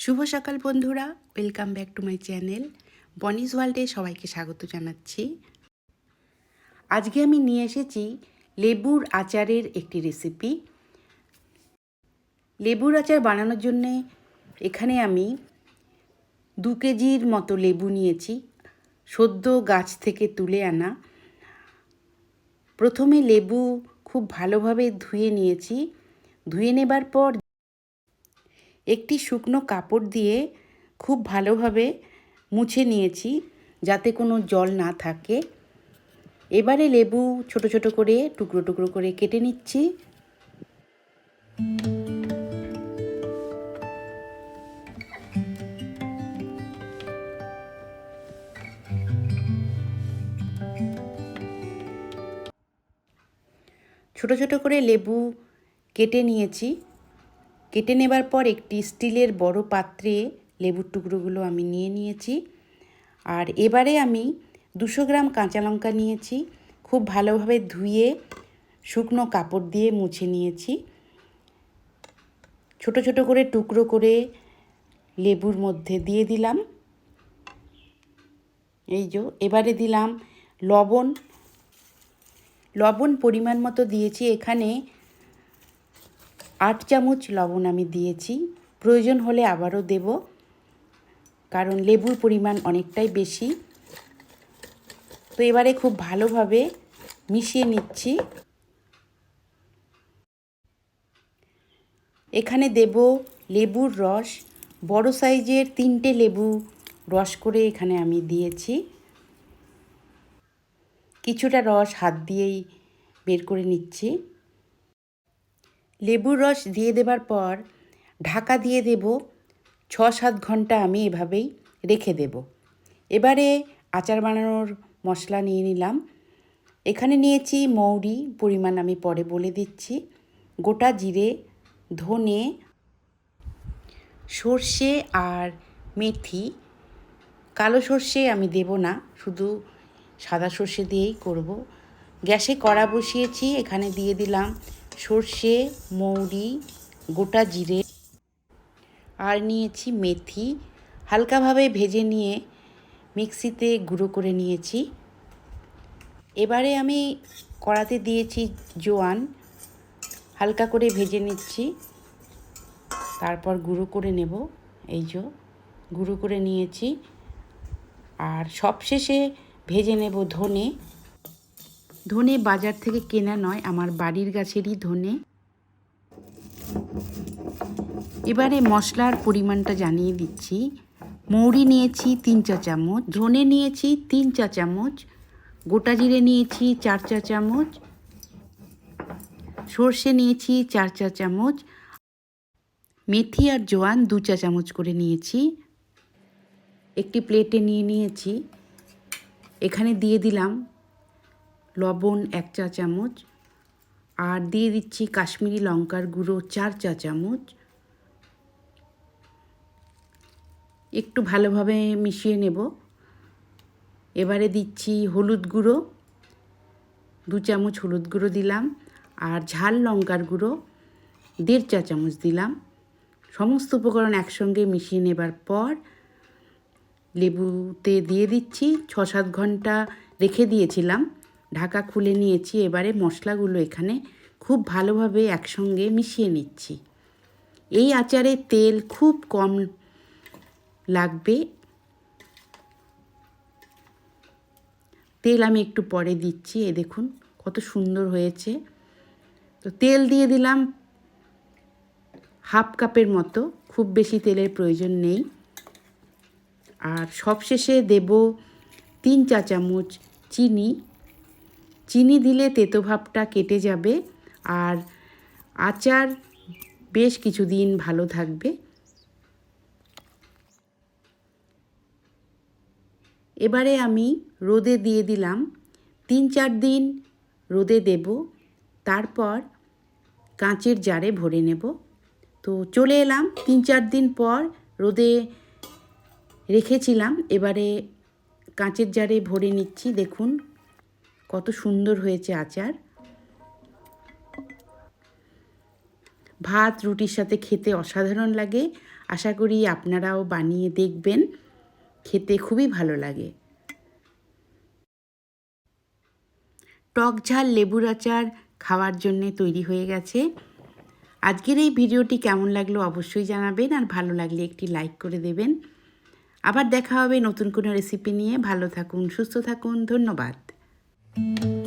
শুভ সকাল বন্ধুরা welcome back to my channel বনিস ওয়ার্ল্ডে সবাইকে স্বাগত জানাচ্ছি। আজকে আমি নিয়ে এসেছি লেবুর আচারের একটি রেসিপি লেবুর আচার বানানোর জন্যে এখানে আমি দু কেজির মতো লেবু নিয়েছি, সদ্য গাছ থেকে তুলে আনা। প্রথমে লেবু খুব ভালোভাবে ধুয়ে নিয়েছি। ধুয়ে নেবার পর একটি শুকনো কাপড় দিয়ে খুব ভালোভাবে মুছে নিয়েছি যাতে কোনো জল না থাকে। এবারে লেবু ছোট ছোট করে, টুকরো টুকরো করে কেটে নিচ্ছি। ছোট ছোট করে লেবু কেটে নিয়েছি। কেটে নেবার পর একটি স্টিলের বড় পাত্রে লেবুর টুকরোগুলো আমি নিয়ে নিয়েছি। আর এবারে আমি দুশো গ্রাম কাঁচা লঙ্কা নিয়েছি। খুব ভালোভাবে ধুয়ে শুকনো কাপড় দিয়ে মুছে নিয়েছি। ছোট ছোট করে টুকরো করে লেবুর মধ্যে দিয়ে দিলাম। এই যে, এবারে দিলাম লবণ। লবণ পরিমাণ মতো দিয়েছি। এখানে আট চামচ লবণ আমি দিয়েছি। প্রয়োজন হলে আবারও দেব, কারণ লেবুর পরিমাণ অনেকটাই বেশি। তো এবারে খুব ভালোভাবে মিশিয়ে নিচ্ছি। এখানে দেব লেবুর রস। বড় সাইজের তিনটে লেবু রস করে এখানে আমি দিয়েছি। কিছুটা রস হাত দিয়েই বের করে নিচ্ছি। লেবুর রস দিয়ে দেবার পর ঢাকা দিয়ে দেব ছ সাত ঘণ্টা আমি এভাবেই রেখে দেব। এবারে আচার বানানোর মশলা নিয়ে নিলাম। এখানে নিয়েছি মৌরি, পরিমাণ আমি পরে বলে দিচ্ছি। গোটা জিরে, ধনে, সর্ষে আর মেথি। কালো সর্ষে আমি দেব না, শুধু সাদা সর্ষে দিয়েই করব। গ্যাসে কড়া বসিয়েছি, এখানে দিয়ে দিলাম সর্ষে, মৌরি, গোটা জিরে আর নিয়েছি মেথি। হালকাভাবে ভেজে নিয়ে মিক্সিতে গুঁড়ো করে নিয়েছি। এবারে আমি কড়াতে দিয়েছি জোয়ান। হালকা করে ভেজে নিচ্ছি। তারপর গুঁড়ো করে নেব। এই যে, গুঁড়ো করে নিয়েছি। আর সবশেষে ভেজে নেব ধনে। ধনে বাজার থেকে কেনা নয়, আমার বাড়ির গাছেরই ধনে। এবারে মশলার পরিমাণটা জানিয়ে দিচ্ছি। মৌরি নিয়েছি তিন চা চামচ, ধনে নিয়েছি তিন চা চামচ, গোটা জিরে নিয়েছি চার চা চামচ, সর্ষে নিয়েছি চার চা চামচ, মেথি আর জোয়ান দু চা চামচ করে নিয়েছি। একটি প্লেটে নিয়ে নিয়েছি। এখানে দিয়ে দিলাম লবণ এক চা চামচ আর দিয়ে দিচ্ছি কাশ্মীরি লঙ্কার গুঁড়ো চার চা চামচ। একটু ভালোভাবে মিশিয়ে নেব। এবারে দিচ্ছি হলুদ গুঁড়ো, দু চামচ হলুদ গুঁড়ো দিলাম আর ঝাল লঙ্কার গুঁড়ো, দেড় চা চামচ দিলাম। সমস্ত উপকরণ একসঙ্গে মিশিয়ে নেবার পর লেবুতে দিয়ে দিচ্ছি ছ সাত ঘণ্টা রেখে দিয়েছিলাম। ঢাকা খুলে নিয়েছি, এবারে মশলাগুলো এখানে খুব ভালোভাবে একসঙ্গে মিশিয়ে নিচ্ছি। এই আচারে তেল খুব কম লাগবে। তেল আমি একটু পরে দিচ্ছি, এ দেখুন কত সুন্দর হয়েছে। তো তেল দিয়ে দিলাম হাফ কাপের মতো, খুব বেশি তেলের প্রয়োজন নেই। আর সবশেষে দেব তিন চা চামচ চিনি। চিনি দিলে তেতো ভাবটা কেটে যাবে আর আচার বেশ কিছুদিন ভালো থাকবে। এবারে আমি রোদে দিয়ে দিলাম। তিন চার দিন রোদে দেব। তারপর কাঁচের জারে ভরে নেব। তো চলে এলাম। তিন চার দিন পর রোদে রেখেছিলাম। এবারে কাঁচের জারে ভরে নিচ্ছি। দেখুন কত সুন্দর হয়েছে আচার। ভাত, রুটির সাথে খেতে অসাধারণ লাগে। আশা করি আপনারাও বানিয়ে দেখবেন। খেতে খুবই ভালো লাগে। টক ঝাল, লেবুর আচার খাওয়ার জন্যে তৈরি হয়ে গেছে। আজকের এই ভিডিওটি কেমন লাগল অবশ্যই জানাবেন আর ভালো লাগলে একটি লাইক করে দেবেন। আবার দেখা হবে নতুন কোনো রেসিপি নিয়ে। ভালো থাকুন, সুস্থ থাকুন, ধন্যবাদ। Thank you.